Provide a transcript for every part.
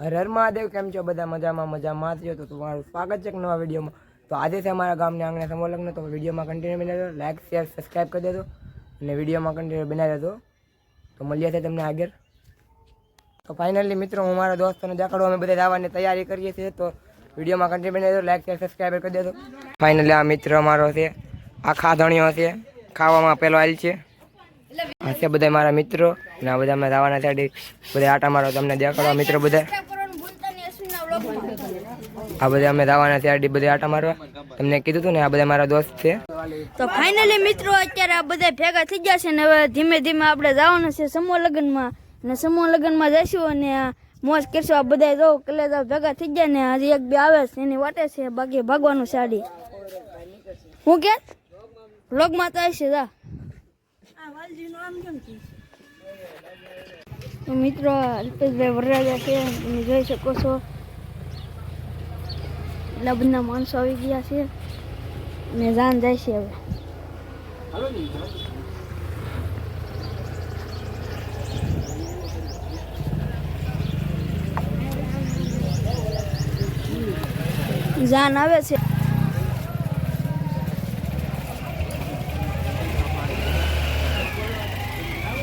હર મહાદેવ, કેમ છો? બધા મજામાં મજામાં થયો તો તમારું સ્વાગત છે નવા વિડીયોમાં. તો આજે છે અમારા ગામને આંગણે લગ્ન, તો વિડીયોમાં કન્ટિન્યુ બનાવી દો લાઈક શેર સબસ્ક્રાઈબ કરી દેજો અને વિડીયોમાં કન્ટિન્યુ બનાવી દેજો તો મળીએ છે તમને આગળ. તો ફાઇનલી મિત્રો, હું મારા દોસ્તોને દેખાડો, અમે બધા જવાની તૈયારી કરીએ છીએ. તો વિડીયોમાં કન્ટિન્યુ બનાવી દો લાઈક શેર સબસ્ક્રાઈબ કરી દેજો. ફાઇનલી આ મિત્ર અમારો છે. આ ખાધણીઓ છે. ખાવામાં પહેલો આવેલ છે. આ છે બધા મારા મિત્રો. અને આ બધા અમે જવાના છે. બધા આટા મારો તમને દેખાડો મિત્રો બધા આ બધા અમે છે આડી બધા આટા મારવા. તમને કીધું હતું ને, આ બધા મારા દોસ્ત છે. તો ફાઇનલી મિત્રો, અત્યારે આ બધા ભેગા થઈ ગયા છે ને હવે ધીમે ધીમે આપણે જવાનું છે સમૂહ લગ્નમાં. અને સમૂહ લગ્નમાં જઈશું અને મોજ કરશું. આ બધા જો કલેજા ભેગા થઈ ગયા ને હજી એક બે આવે છે, એની વાટે છે, બાકી ભાગવાનું સાડી હું કે? વ્લોગમાં તો આવશે, જા. મિત્રો, અલ્પેશભાઈ વરરાજા છે, તમે જોઈ શકો છો. એટલા બધા માણસો આવી ગયા છે. ને જાન જાય છે હવે. જાન આવે છે.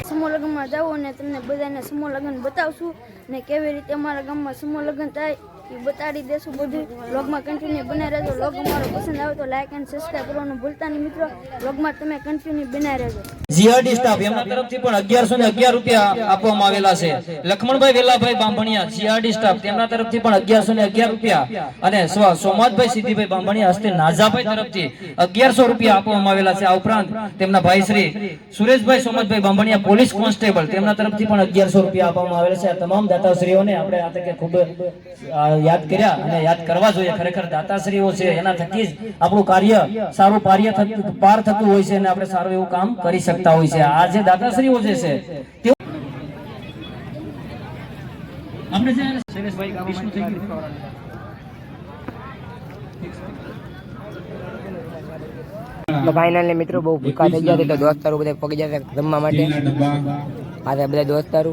સમૂહ લગ્નમાં જાઓ અને તમને બધાને સમૂહ લગ્ન બતાવશું ને કેવી રીતે અમારા ગામમાં સમૂહ લગ્ન થાય. એ બતાડી દેશું બધું. બ્લોગમાં કન્ટિન્યુ બનાવી રહેજો. બ્લોગ અમારો પસંદ આવે તો લાઈક એન્ડ સબસ્ક્રાઈબ કરવાનું ભૂલતા નહીં મિત્રો. બ્લોગમાં તમે કન્ટિન્યુ બનાવી રહેજો. જીઆરડી સ્ટાફ એમના તરફથી પણ અગિયારસો ને અગિયાર રૂપિયા આપવામાં આવેલા છે. લખમણભાઈ વેલાભાઈ બાંભણિયા જીઆરડી સ્ટાફ તેમના તરફથી પણ અગિયારસો ને અગિયાર રૂપિયા અને સોમાજભાઈ સિદ્ધિભાઈ બાંભણિયા હસ્તે નાઝાભાઈ તરફથી અગિયારસો રૂપિયા આપવામાં આવેલા છે. આ ઉપરાંત તેમના ભાઈ શ્રી સુરેશભાઈ સોમાજભાઈ બાંભણિયા, પોલીસ કોન્સ્ટેબલ, તેમના તરફથી પણ અગિયારસો રૂપિયા આપવામાં આવેલા છે. આ તમામ દાતાશ્રીઓને આપણે આ તકે ખૂબ યાદ કર્યા અને યાદ કરવા જોઈએ. ખરેખર દાતાશ્રીઓ છે એના થકી જ આપણું કાર્ય સારું કાર્ય થતું પાર થતું હોય છે અને આપણે સારું એવું કામ કરી શકતા હોય છે. આ જે દાતાશ્રીઓ જે છે તે આપણે જે શૈલેષભાઈ વિષ્ણુ થઈ ગયું. તો ફાઇનલી મિત્રો બહુ ભૂખા થઈ ગયા તો દોસ્તારો બધા પગી જાય જમવા માટે. આ બધા દોસ્તારો.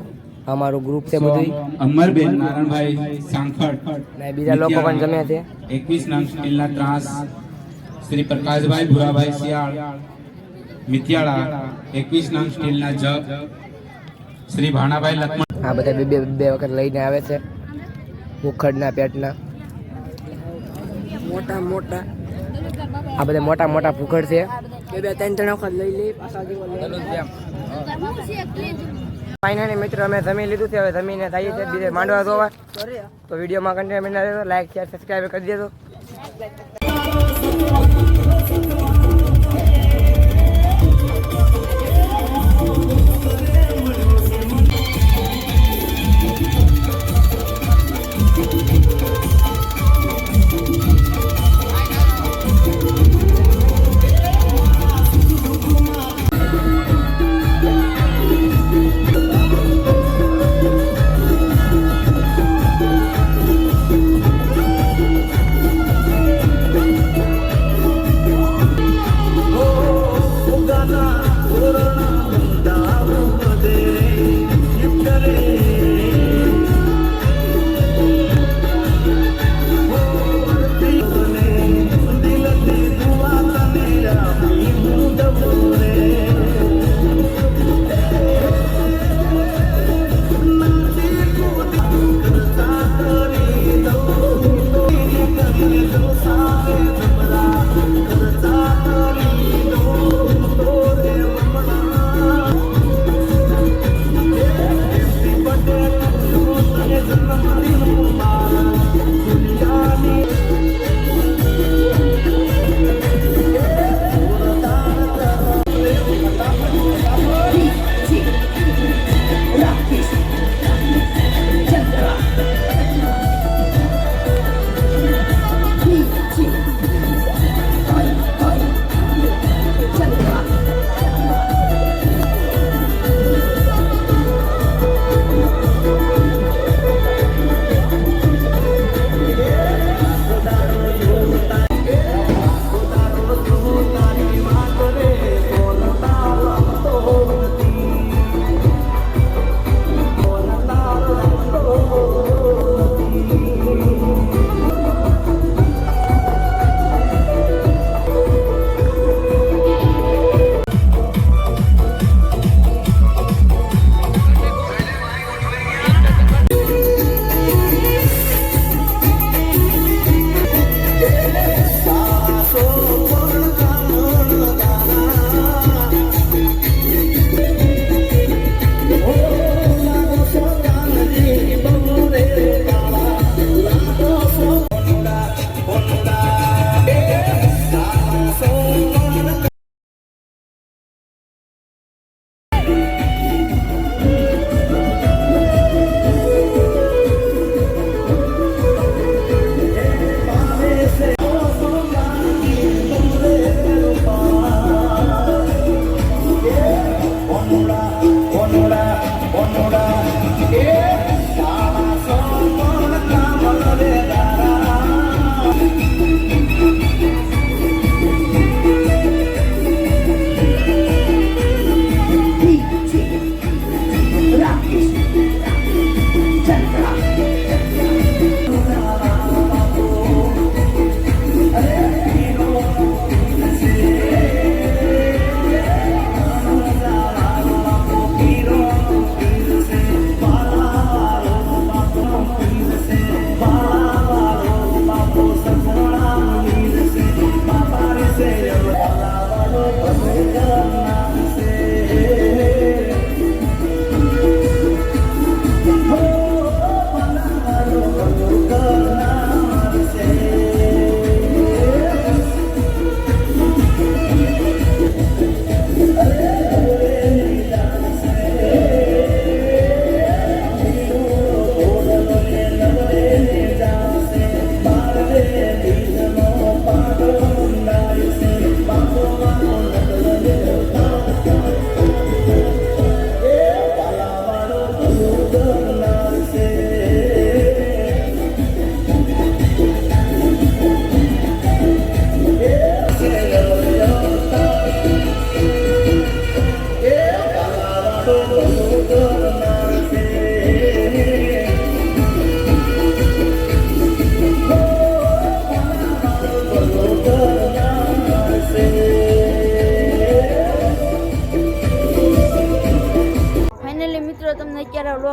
અમારું ગ્રુપ છે બધું અમરબેન નારણભાઈ સાંખડ ને બીજા લોકો પણ જમે છે. એકવીસ નંગ સ્ટીલના ત્રાસ શ્રી પ્રકાશભાઈ ભુરાભાઈ શિયાળ મિત્યાળા એકવીસ નંગ સ્ટીલના જગ શ્રી ભાણાભાઈ લક્ષ્મણ આ બધા બે બે બે વખત લઈને આવે છે ઉખડના પેટના. મોટા મોટા. આ બધા મોટા મોટા ફૂખડ છે. બે બે ત્રણ ત્રણ વખત લઈ લઈ પાછા ફાઇનલી મિત્રો અમે જમી લીધું છે. હવે જમીને થઈએ છે બીજે માંડવા જોવા. તો વિડીયોમાં કન્ટેન્ટ બના દેજો લાઈક શેર સબસ્ક્રાઈબ કરી દેજો.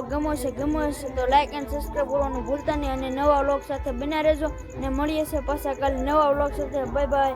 વ્લોગ ગમો છે, ગમો હશે તો લાઈક એન્ડ સબસ્ક્રાઈબ કરવાનું ભૂલતા નહીં અને નવા વ્લોગ સાથે બન્યા રહેજો. અને મળીએ છીએ પાછા કાલે નવા વ્લોગ સાથે. Bye bye